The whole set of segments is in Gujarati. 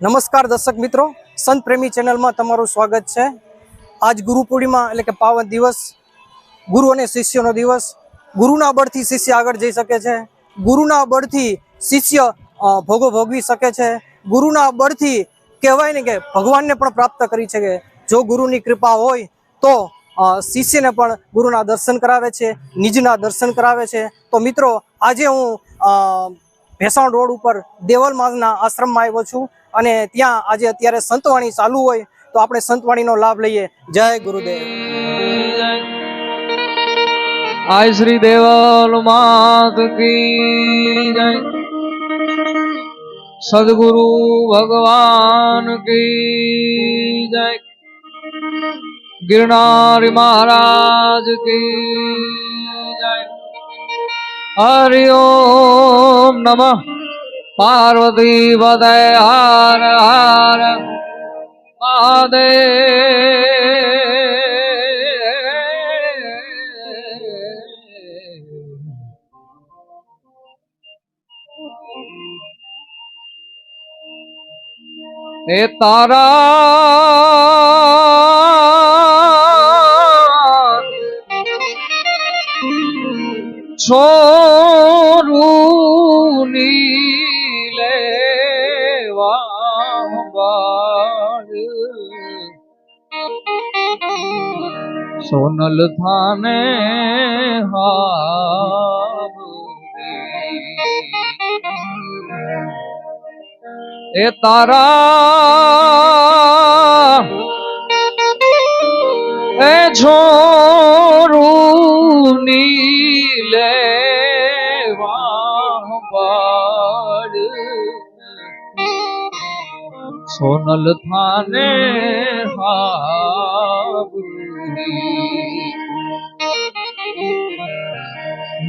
નમસ્કાર દર્શક મિત્રો. સંત પ્રેમી ચેનલમાં તમારું સ્વાગત છે. આજ ગુરુ પૂર્ણિમા એટલે કે પાવન દિવસ, ગુરુ અને શિષ્યનો દિવસ. ગુરુના બળથી શિષ્ય આગળ જઈ શકે છે. ગુરુના બળથી શિષ્ય ભોગો ભોગવી શકે છે. ગુરુના બળથી કહેવાય ને કે ભગવાનને પણ પ્રાપ્ત કરી શકે. જો ગુરુની કૃપા હોય તો શિષ્યને પણ ગુરુના દર્શન કરાવે છે, નિજના દર્શન કરાવે છે. તો મિત્રો, આજે હું ભેસાણ રોડ ઉપર દેવલ માના આશ્રમમાં આવ્યો છું. અને ત્યાં આજે અત્યારે સંતવાણી ચાલુ હોય તો આપણે સંતવાણીનો લાભ લઈએ. જય ગુરુદેવ. આય શ્રી દેવલ માત કી સદગુરુ ભગવાન કી જય. ગિરનારી મહારાજ કી જય. હરિ ઓમ નમઃ. પાર્વતી પદય હાર હાર. મહાદેવ. એ તારા છોરું સોનલ થાને. એ તારા એ છોરું નીલે સોનલ થાને હાવરી.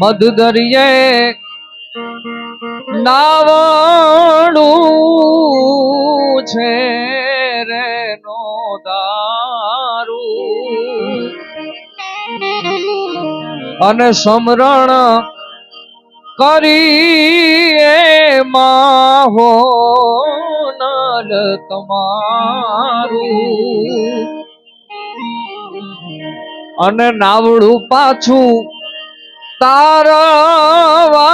મધ દરિયે નાવાણું છે રે નો દારૂ. અને સમરણ કરીએ માહો નલ તમારું. અને નાવડું પાછું તારવાનું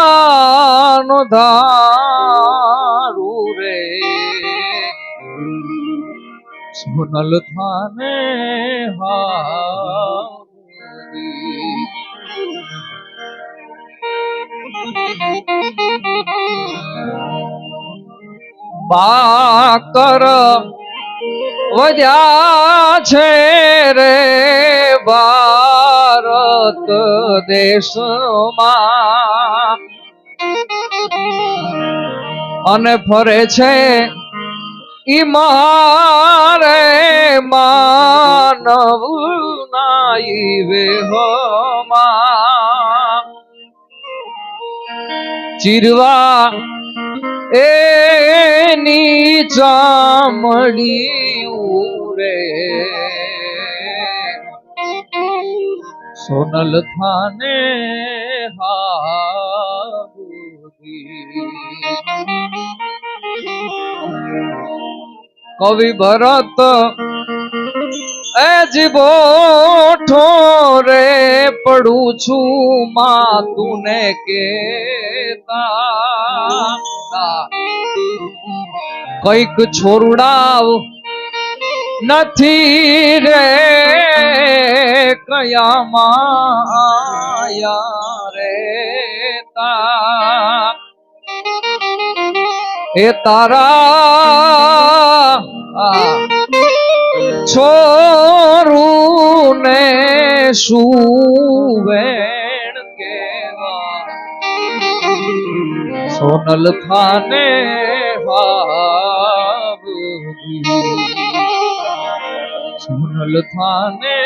ધારું રે સોનલ થાને હારી. બાકર વધ્યા છે રે ભારત દેશમાં અને ફરે છે ઈ મારે માનવ નાઈ વેહમાં. ચીરવા એની ચામડી ઉરે. સોનલ થાને. કવિ ભરત એ જીબોઠો રે પડું છું માં તુને કેતા કંઈક છોરડાવ નથી રે કયા રે તા એ તારા છોરું ને સુવેણ કેવા સોનલ ખાને હાવરી. સોનલ થાને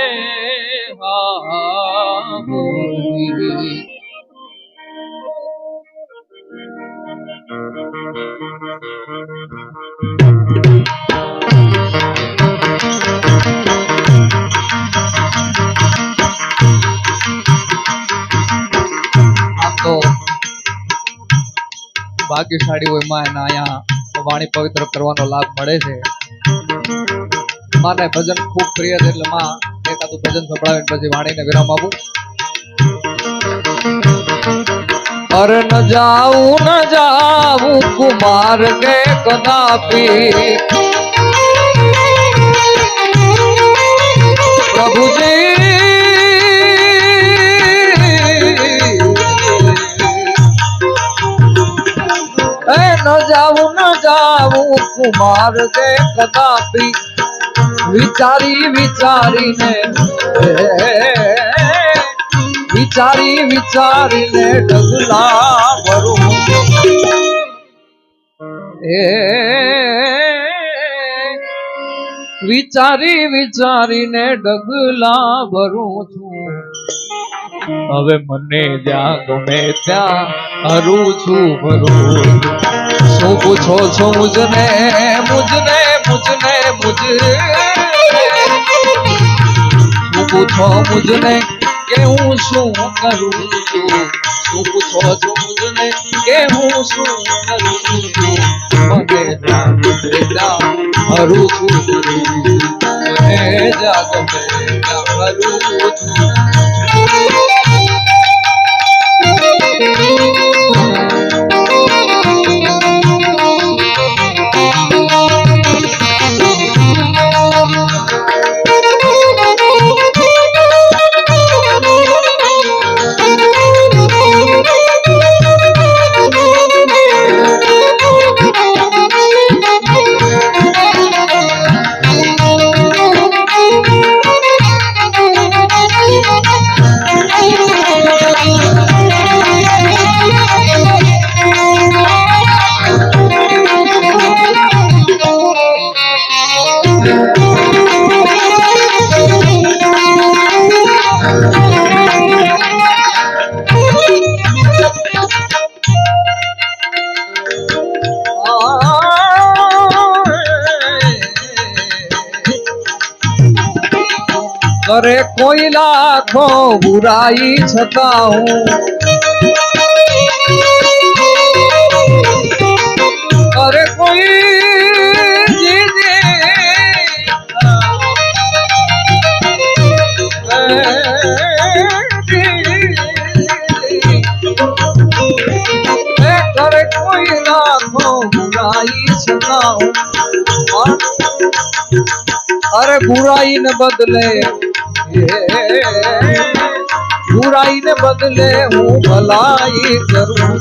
ભાગ્યશાળી હોયમાં એના અહીંયા વાણી પવિત્ર કરવાનો લાભ મળે છે. માને ભજન ખૂબ પ્રિય છે, એટલે માં એકાદું ભજન સંભળાવીને પછી વાણીને વિરામ આપું. અરે ન જાઉં ન જાઉં કુમાર કે કદાપી. પ્રભુજી. એ ન જાવું ન જાવું કુમાર કે કદાપી. વિચારી, વિચારીને. વિચારી, વિચારીને ડગલા ભરું એ વિચારી, વિચારીને ડગલા ભરું છું. હવે મને જ્યાં ગમે ત્યાં હરું છું ભરું. શું પૂછો છો મુજને મુજને મુજને, મુજ. શું પૂછો મુજને કે હું શું કરું છું? શું પૂછો છો મુજને કે હું શું કરું છું? મને જાગ ત્યાં હરું છું. મને જાગ ત્યાં હરું છું. કરે કોઈ લાખો બુરાઈ છતાં હું કરે કોઈ જીજે એ કરે કોઈ લાખો બુરાઈ છતાં હું અરે બુરાઈ ને બદલે બુરાઈ ને બદલે હું ભલાઈ કરું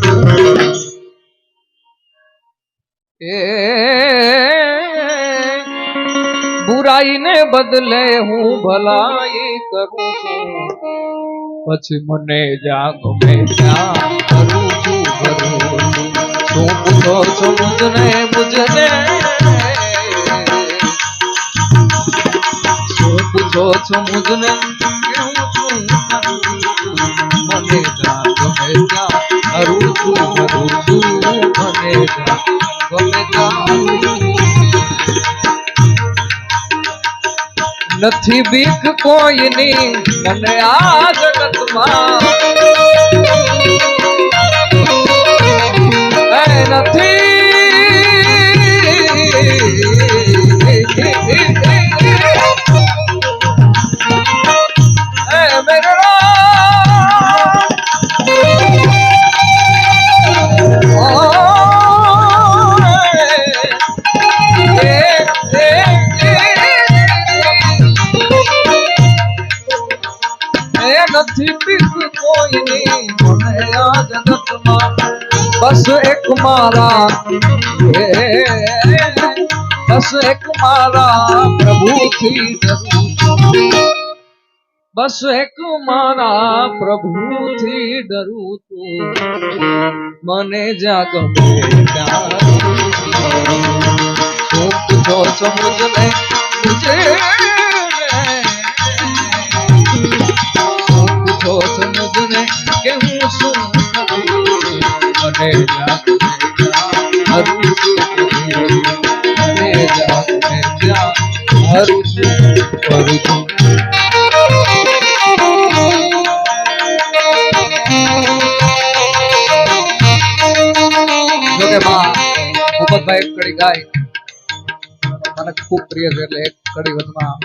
એ બુરાઈ ને બદલે હું ભલાઈ કરું પછી મને જાગ મે ત્યાં કરું છું કરું છું. પૂછો છો મુજને મુજને? પૂછો છો મુજને કે હું શું છું? મને જ્યાં ગમે છું છું મને ગમે નથી બીક કોઈની મને આ જગતમાં નથી મારા. હે, બસ એક મારા પ્રભુથી ડરું. બસ એક મારા પ્રભુથી ડરું તું. મને જાગ છો મુજને મુજે છો મુજને મને ખૂબ પ્રિય છે એટલે એક કડી વધમાં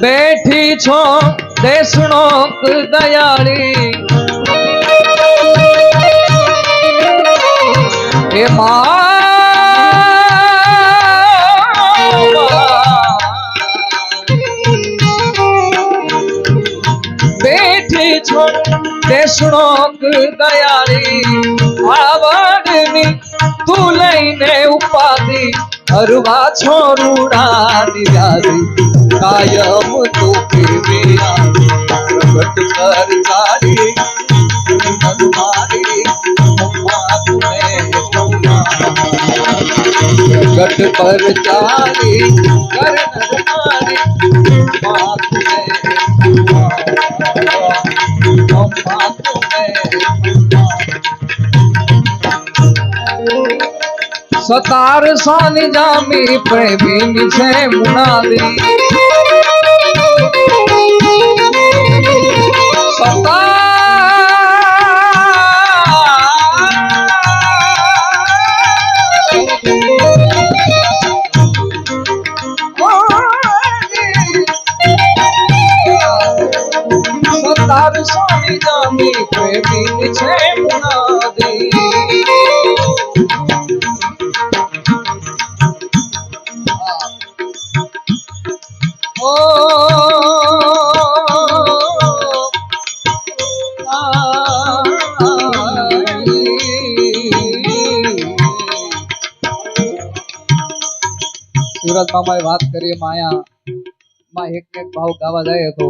બેઠી છો દેશનો દયાળી. એ બેઠી છો દેશનો દયાળી. આવડની તું લઈને ઉપાધિ, હરવા છો રૂડા દિયારી કાયમ તું ફેરવ્યા પ્રગટ કર ચારી મધુમારી મમ્મા તુમે પ્રગટ પર ચાલી, કર નરમારી મમ્મા તુમે મમ્મા સતાર સોની જામી પ્રેમી છે મુનાલી. સતાર સુરત મામાએ વાત કરીએ, માયા, માં એક એક ભાવ ગાવા જાય તો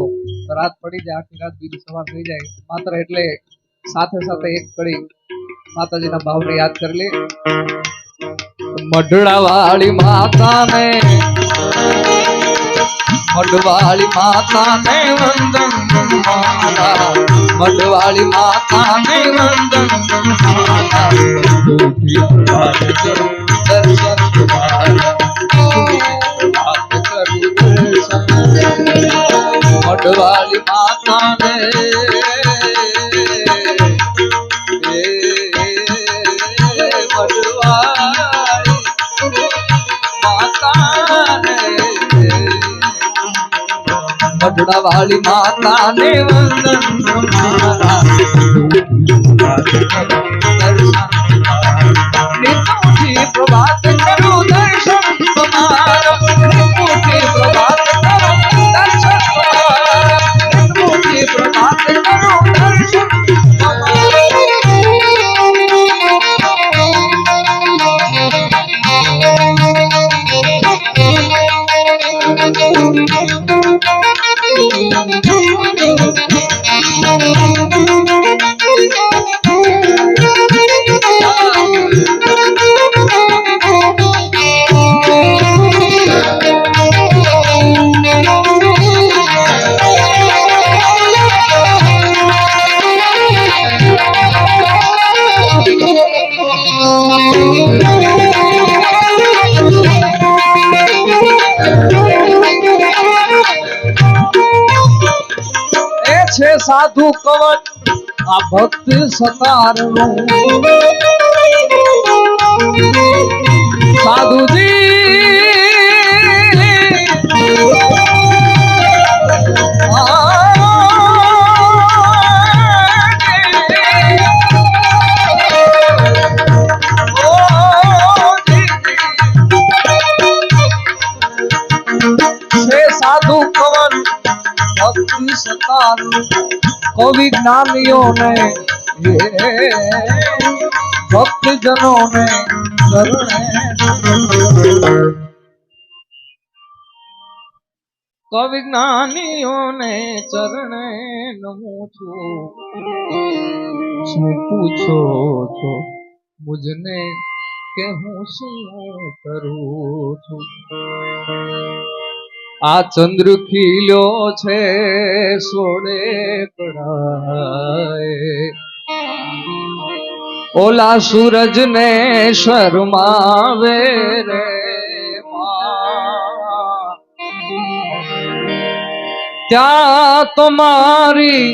રાત પડી જાય, આખી રાત બીજી સવાર થઈ જાય. માત્ર એટલે સાથે સાથે એક કડી માતાજીના ભાવને યાદ કરી લે. મઢડા વાળી માતાને મઢવાળી માતાને વંદન મઢવાળી માતાને વંદન દર્શન માતાને. એ મઢવાળી માતાને. મઢડા વાળી માતાને વંદન મારા. નિત્યથી સાધુ કવચ આ ભક્ત સતારનું. સાધુજી સાધુ કવન ભક્તિ સતારું કવિ જ્ઞાનીઓને ભક્ત જનોને કવિ જ્ઞાનીઓને ચરણે નમું છું શું પૂછો છો મુજને કે હું શું કરું છું આ ચંદ્ર ખીલો છે સોળે કળાએ ઓલા સૂરજ ને શરમાવે રે ત્યાં ત્યાં તમારી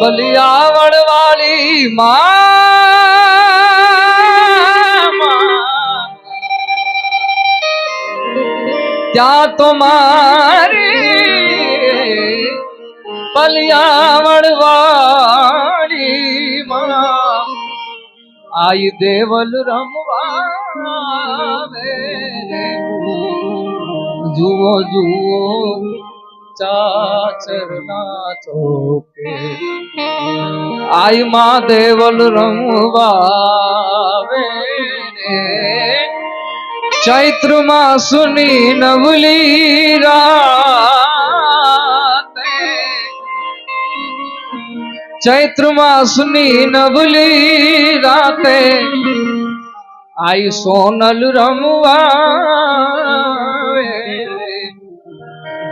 બલિયાવણ વાળી માં. ત્યાં તો મારી માં આઈ દેવલ રમવા. જુઓ જુઓ, ચાચર ના ચોકે. આઈ માં દેવલ રમવાવે રે ચૈત્ર માસુની નવલી રાતે. ચૈત્ર સુની નવલી રાતે આઈ સોનલ રમવા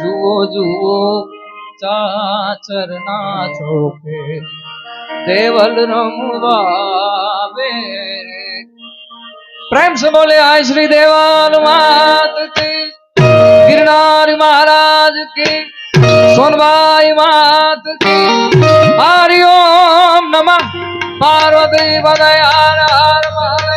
જુઓ જુઓ ચાચર ના ચોકે દેવલ રમવા પ્રેમ સે બોલે આ શ્રી દેવાન માત કી, ગિરનાર મહારાજ કી સોનભાઈ માત કી. હરિ ઓમ નમઃ, પાર્વતી પદય હર હર મહારાજ